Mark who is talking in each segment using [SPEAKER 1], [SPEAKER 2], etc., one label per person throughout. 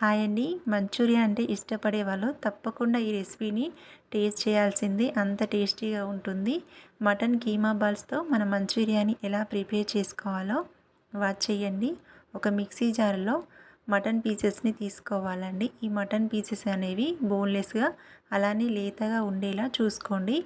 [SPEAKER 1] Hi అండి. Manchuria అంటే ఇష్టపడే వాళ్ళు తప్పకుండా ఈ రెసిపీని టేస్ట్ చేయాల్సింది. అంత టేస్టీగా ఉంటుంది. మటన్ కీమా బాల్స్తో మన మంచూరియాని ఎలా ప్రిపేర్ చేసుకోవాలో వాచ్ చేయండి. ఒక మిక్సీ జార్లో మటన్ పీసెస్ని తీసుకోవాలండి. ఈ మటన్ పీసెస్ అనేవి బోన్లెస్గా అలానే లేతగా ఉండేలా చూసుకోండి.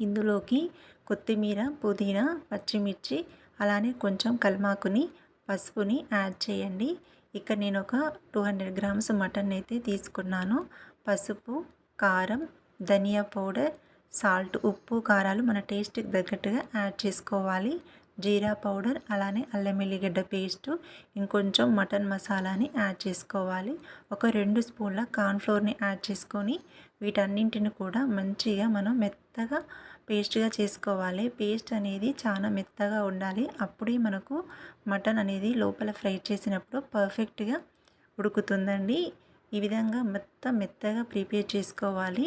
[SPEAKER 1] ఇందులోకి కొత్తిమీర పుదీనా పచ్చిమిర్చి అలానే కొంచెం కల్మాకుని పసుపుని యాడ్ చేయండి. ఇక్కడ నేను ఒక టూ హండ్రెడ్ గ్రామ్స్ మటన్ అయితే తీసుకున్నాను. పసుపు కారం ధనియా పౌడర్ సాల్ట్ ఉప్పు కారాలు మన టేస్ట్కి తగ్గట్టుగా యాడ్ చేసుకోవాలి. జీరా పౌడర్ అలానే అల్లం ఎల్లిగడ్డ పేస్టు ఇంకొంచెం మటన్ మసాలాని యాడ్ చేసుకోవాలి. ఒక రెండు స్పూన్ల కార్న్ఫ్లోర్ని యాడ్ చేసుకొని వీటన్నింటిని కూడా మంచిగా మనం మెత్తగా పేస్ట్గా చేసుకోవాలి. పేస్ట్ అనేది చాలా మెత్తగా ఉండాలి. అప్పుడే మనకు మటన్ అనేది లోపల ఫ్రై చేసినప్పుడు పర్ఫెక్ట్గా ఉడుకుతుందండి. ఈ విధంగా మొత్తం మెత్తగా ప్రిపేర్ చేసుకోవాలి.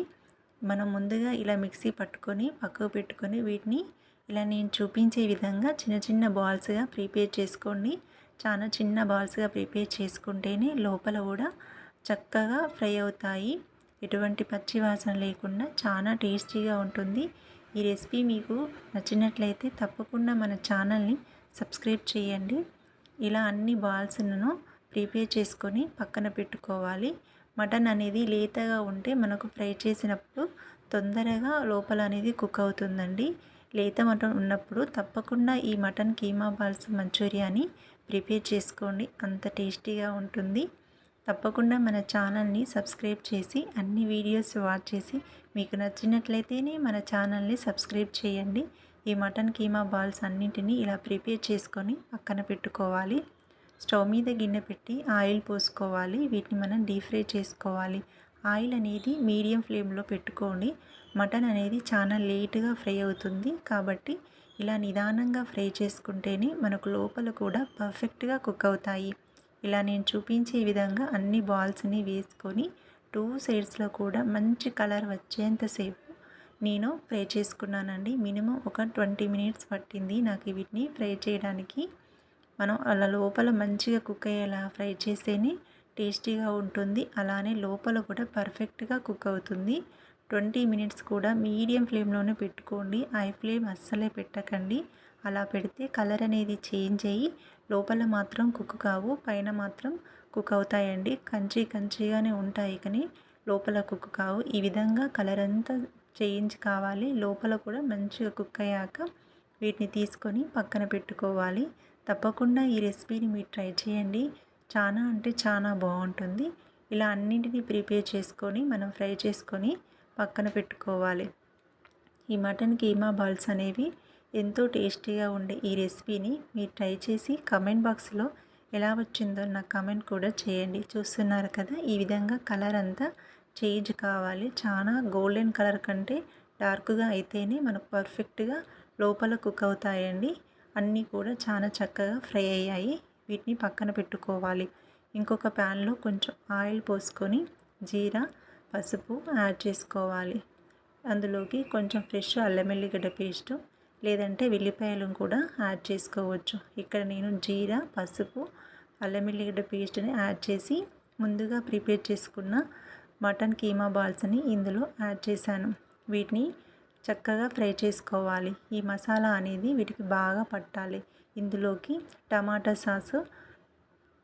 [SPEAKER 1] మనం ముందుగా ఇలా మిక్సీ పట్టుకొని పక్కకు పెట్టుకొని వీటిని ఇలా నేను చూపించే విధంగా చిన్న చిన్న బాల్స్గా ప్రిపేర్ చేసుకోండి. చాలా చిన్న బాల్స్గా ప్రిపేర్ చేసుకుంటేనే లోపల కూడా చక్కగా ఫ్రై అవుతాయి. ఎటువంటి పచ్చి వాసన లేకుండా చాలా టేస్టీగా ఉంటుంది. ఈ రెసిపీ మీకు నచ్చినట్లయితే తప్పకుండా మన ఛానల్ని సబ్స్క్రైబ్ చేయండి. ఇలా అన్ని బాల్స్ను ప్రిపేర్ చేసుకొని పక్కన పెట్టుకోవాలి. మటన్ అనేది లేతగా ఉంటే మనకు ఫ్రై చేసినప్పుడు తొందరగా లోపల అనేది కుక్ అవుతుందండి. లేత మటన్ ఉన్నప్పుడు తప్పకుండా ఈ మటన్ కీమా బాల్స్ మంచూరియాని ప్రిపేర్ చేసుకోండి. అంత టేస్టీగా ఉంటుంది. తప్పకుండా మన ఛానల్ని సబ్స్క్రైబ్ చేసి అన్ని వీడియోస్ వాచ్ చేసి మీకు నచ్చినట్లయితేనే మన ఛానల్ని సబ్స్క్రైబ్ చేయండి. ఈ మటన్ కీమా బాల్స్ అన్నింటినీ ఇలా ప్రిపేర్ చేసుకొని పక్కన పెట్టుకోవాలి. స్టవ్ మీద గిన్నె పెట్టి ఆయిల్ పోసుకోవాలి. వీటిని మనం డీప్ ఫ్రై చేసుకోవాలి. ఆయిల్ అనేది మీడియం ఫ్లేమ్లో పెట్టుకోండి. మటన్ అనేది చాలా లేటుగా ఫ్రై అవుతుంది కాబట్టి ఇలా నిదానంగా ఫ్రై చేసుకుంటేనే మనకు లోపల కూడా పర్ఫెక్ట్గా కుక్ అవుతాయి. ఇలా నేను చూపించే విధంగా అన్ని బాల్స్ని వేసుకొని టూ సైడ్స్లో కూడా మంచి కలర్ వచ్చేంతసేపు నేను ఫ్రై చేసుకున్నానండి. మినిమం ఒక ట్వంటీ మినిట్స్ పట్టింది నాకు వీటిని ఫ్రై చేయడానికి. మనం అలా లోపల మంచిగా కుక్ అయ్యేలా ఫ్రై చేస్తేనే టేస్టీగా ఉంటుంది. అలానే లోపల కూడా పర్ఫెక్ట్గా కుక్ అవుతుంది. ట్వంటీ మినిట్స్ కూడా మీడియం ఫ్లేమ్లోనే పెట్టుకోండి. హై ఫ్లేమ్ అస్సలే పెట్టకండి. అలా పెడితే కలర్ అనేది చేంజ్ అయ్యి లోపల మాత్రం కుక్ కావు పైన మాత్రం కుక్ అవుతాయండి. కంచి కంచిగానే ఉంటాయి కానీ లోపల కుక్ కావు. ఈ విధంగా కలర్ అంతా చేంజ్ కావాలి. లోపల కూడా మంచిగా కుక్ అయ్యాక వీటిని తీసుకొని పక్కన పెట్టుకోవాలి. తప్పకుండా ఈ రెసిపీని మీరు ట్రై చేయండి. చాలా అంటే చాలా బాగుంటుంది. ఇలా అన్నింటినీ ప్రిపేర్ చేసుకొని మనం ఫ్రై చేసుకొని పక్కన పెట్టుకోవాలి. ఈ మటన్ కీమా బాల్స్ అనేవి ఎంతో టేస్టీగా ఉండే ఈ రెసిపీని మీరు ట్రై చేసి కమెంట్ బాక్స్లో ఎలా వచ్చిందో నాకు కమెంట్ కూడా చేయండి. చూస్తున్నారు కదా ఈ విధంగా కలర్ అంతా చేంజ్ కావాలి. చాలా గోల్డెన్ కలర్ కంటే డార్క్గా అయితేనే మనకు పర్ఫెక్ట్గా లోపల కుక్ అవుతాయండి. అన్నీ కూడా చాలా చక్కగా ఫ్రై అయ్యాయి. వీటిని పక్కన పెట్టుకోవాలి. ఇంకొక ప్యాన్లో కొంచెం ఆయిల్ పోసుకొని జీరా పసుపు యాడ్ చేసుకోవాలి. అందులోకి కొంచెం ఫ్రెష్ అల్లం ఎల్లిగడ్డ పేస్టు లేదంటే వెల్లిపాయలను కూడా యాడ్ చేసుకోవచ్చు. ఇక్కడ నేను జీరా పసుపు అల్లం ఎల్లిగడ్డ పేస్ట్ని యాడ్ చేసి ముందుగా ప్రిపేర్ చేసుకున్న మటన్ కీమా బాల్స్ని ఇందులో యాడ్ చేశాను. వీటిని చక్కగా ఫ్రై చేసుకోవాలి. ఈ మసాలా అనేది వీటికి బాగా పట్టాలి. ఇందులోకి టమాటా సాసు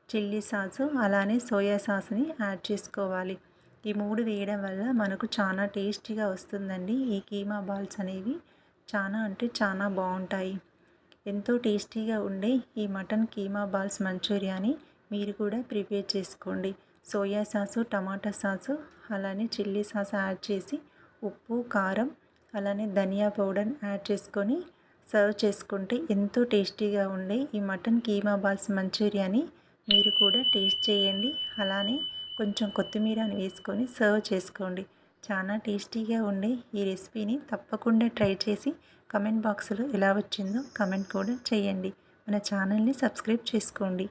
[SPEAKER 1] చిల్లీ సాసు అలానే సోయా సాస్ని యాడ్ చేసుకోవాలి. ఈ మూడు వేయడం వల్ల మనకు చాలా టేస్టీగా వస్తుందండి ఈ కీమా బాల్స్ అనేవి. చాలా అంటే చాలా బాగుంటాయి ఎంతో టేస్టీగా ఉండే ఈ మటన్ కీమా బాల్స్ మంచూరియాని మీరు కూడా ప్రిపేర్ చేసుకోండి. సోయా సాసు టమాటా సాసు అలానే చిల్లీ సాస్ యాడ్ చేసి ఉప్పు కారం అలానే ధనియా పౌడర్ యాడ్ చేసుకొని సర్వ్ చేసుకుంటే ఎంతో టేస్టీగా ఉండే ఈ మటన్ కీమా బాల్స్ మంచూరియాని మీరు కూడా టేస్ట్ చేయండి. అలానే కొంచెం కొత్తిమీరని వేసుకొని సర్వ్ చేసుకోండి. చాలా టేస్టీగా ఉండే ఈ రెసిపీని తప్పకుండా ట్రై చేసి కమెంట్ బాక్స్లో ఎలా వచ్చిందో కమెంట్ కూడా చేయండి. మన ఛానల్ని సబ్స్క్రైబ్ చేసుకోండి.